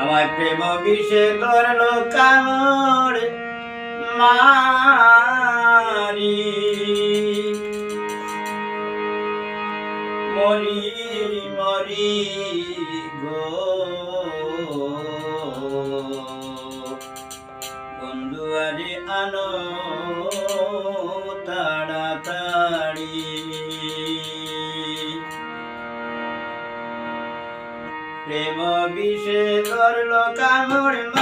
আমার প্রেম বিষে করল কামড় মারি। মরি মরি গো। বন্ধু আরে আনো। সে করল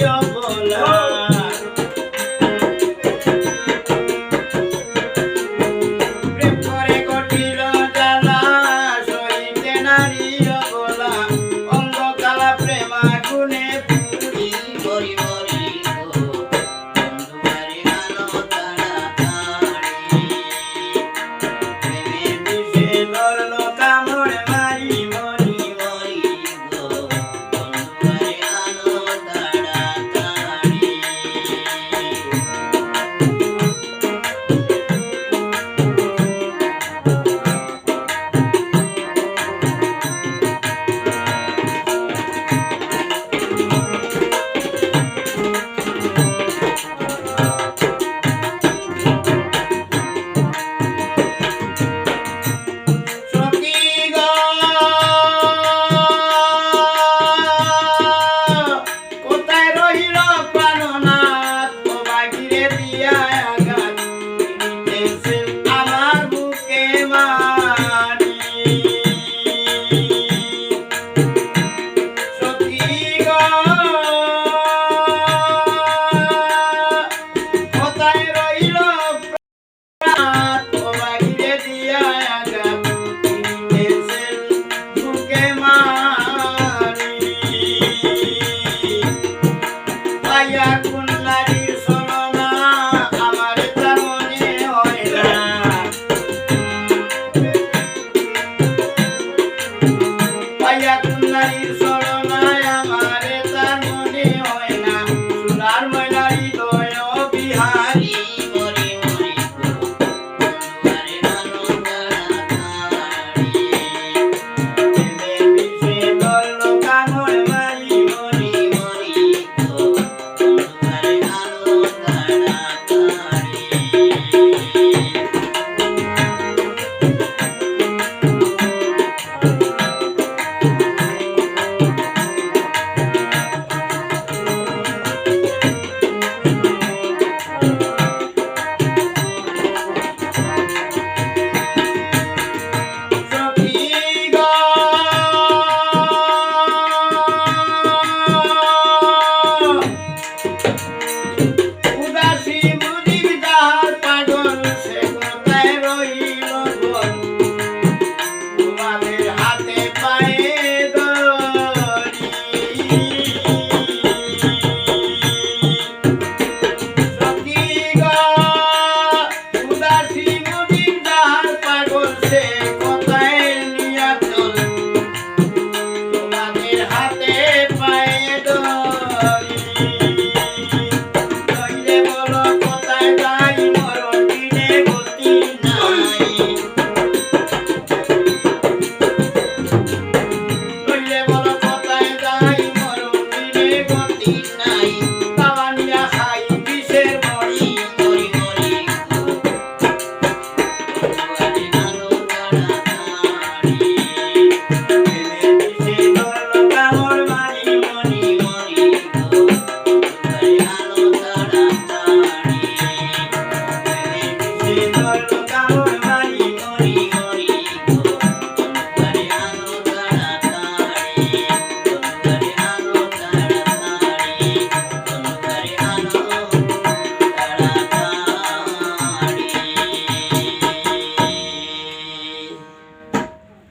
야. i'm Paraíso.